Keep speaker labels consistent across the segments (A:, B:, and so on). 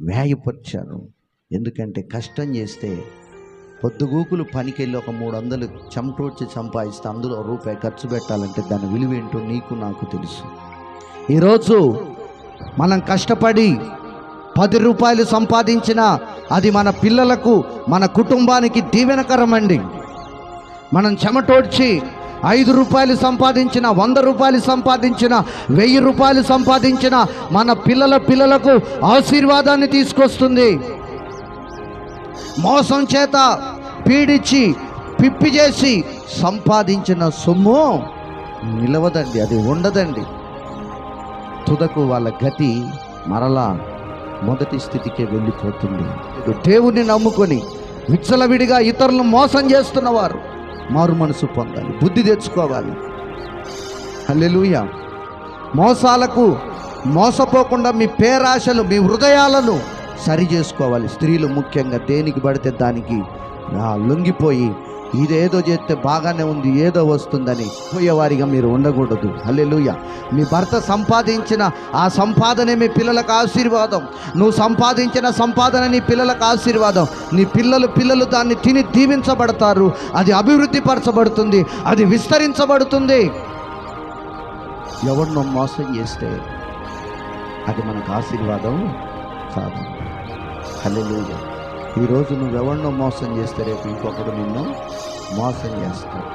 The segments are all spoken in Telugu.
A: వ్యాయపరిచారు ఎందుకంటే కష్టం చేస్తే పొద్దుగూకులు పనికెళ్ళి ఒక మూడు వందలు చెమటోడ్చి సంపాదిస్తే అందులో రూపాయి ఖర్చు పెట్టాలంటే దాని విలువ ఏంటో నీకు నాకు తెలుసు. ఈరోజు మనం కష్టపడి పది రూపాయలు సంపాదించిన అది మన పిల్లలకు మన కుటుంబానికి దీవెనకరమండి. మనం చెమటోడ్చి ఐదు రూపాయలు సంపాదించిన వంద రూపాయలు సంపాదించిన వెయ్యి రూపాయలు సంపాదించిన మన పిల్లల పిల్లలకు ఆశీర్వాదాన్ని తీసుకొస్తుంది. మోసం చేత పీడించి పిప్పి చేసి సంపాదించిన సొమ్ము నిలవదండి అది ఉండదండి. తుదకు వాళ్ళ గతి మరలా మొదటి స్థితికే వెళ్ళిపోతుంది. దేవుణ్ణి నమ్ముకొని విచ్చలవిడిగా ఇతరులను మోసం చేస్తున్నవారు. మారు మనసు పొందాలి బుద్ధి తెచ్చుకోవాలి. హల్లెలూయ. మోసాలకు మోసపోకుండా మీ పేరాశలు మీ హృదయాలను సరి చేసుకోవాలి స్త్రీలు ముఖ్యంగా దేనికి పడితే దానికి. లొంగిపోయి ఇదేదో చేస్తే బాగానే ఉంది ఏదో వస్తుందని పోయేవారిగా మీరు ఉండకూడదు. హల్లెలూయ. మీ భర్త సంపాదించిన ఆ సంపాదనే మీ పిల్లలకు ఆశీర్వాదం. నువ్వు సంపాదించిన సంపాదన నీ పిల్లలకు ఆశీర్వాదం. నీ పిల్లలు పిల్లలు దాన్ని తిని దీవించబడతారు. అది అభివృద్ధి పరచబడుతుంది అది విస్తరించబడుతుంది. ఎవరినో మోసం చేస్తే అది మనకు ఆశీర్వాదం కాదు. హల్లెలూయ. ఈరోజు నువ్వెవరినో మోసం చేస్తే రేపు ఇంకొకడు నిన్ను మోసం చేస్తాడు.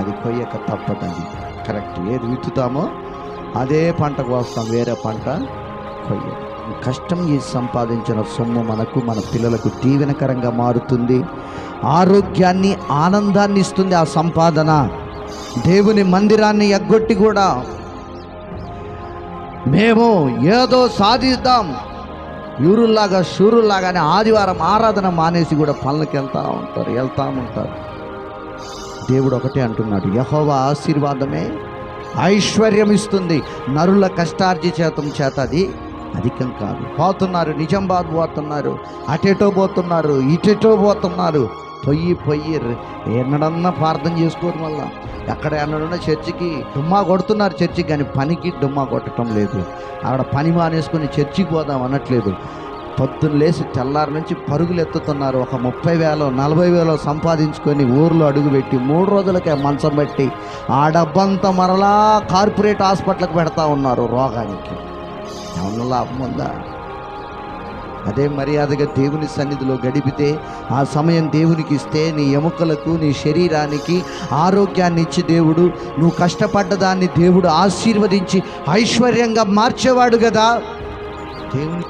A: అది కొయ్యక తప్పదండి కరెక్ట్ ఏది విత్తుతామో అదే పంట కోస్తాం వేరే పంట కొయ్య కష్టం చేసి సంపాదించిన సొమ్ము మనకు మన పిల్లలకు దీవెనకరంగా మారుతుంది. ఆరోగ్యాన్ని ఆనందాన్ని ఇస్తుంది ఆ సంపాదన. దేవుని మందిరాన్ని ఎగ్గొట్టి కూడా మేము ఏదో సాధిద్దాం. యూరుల్లాగా షూరుల్లాగానే ఆదివారం ఆరాధన మానేసి కూడా పనులకు వెళ్తూ ఉంటారు వెళ్తూ ఉంటారు. దేవుడు ఒకటే అంటున్నాడు యహోవ ఆశీర్వాదమే ఐశ్వర్యం ఇస్తుంది నరుల కష్టార్జిచేతం చేత అది అధికం కాదు. పోతున్నారు నిజామాబాద్ పోతున్నారు అటెటో పోతున్నారు ఇటెటో పోతున్నారు. పొయ్యి పొయ్యి ఎన్నడన్నా ప్రార్థన చేసుకోవడం వల్ల ఎక్కడ ఎన్నడన్నా చర్చికి డుమ్మా కొడుతున్నారు చర్చికి కానీ పనికి డుమ్మా కొట్టడం లేదు. అక్కడ పని మానేసుకొని చర్చికి పోదాం అనట్లేదు. పొద్దున్న లేచి తెల్లారి నుంచి పరుగులు ఎత్తుతున్నారు. ఒక ముప్పై వేలో నలభై వేలో సంపాదించుకొని ఊర్లో అడుగుపెట్టి మూడు రోజులకే మంచం పెట్టి ఆ డబ్బంతా మరలా కార్పొరేట్ హాస్పిటల్కి పెడతా ఉన్నారు రోగానికి. ఏమన్నా లాభం ఉందా? అదే మర్యాదగా దేవుని సన్నిధిలో గడిపితే ఆ సమయం దేవునికి ఇస్తే నీ ఎముకలకు నీ శరీరానికి ఆరోగ్యాన్ని ఇచ్చి దేవుడు. నువ్వు కష్టపడ్డ దాన్ని దేవుడు ఆశీర్వదించి ఐశ్వర్యంగా మార్చేవాడు కదా. దేవుని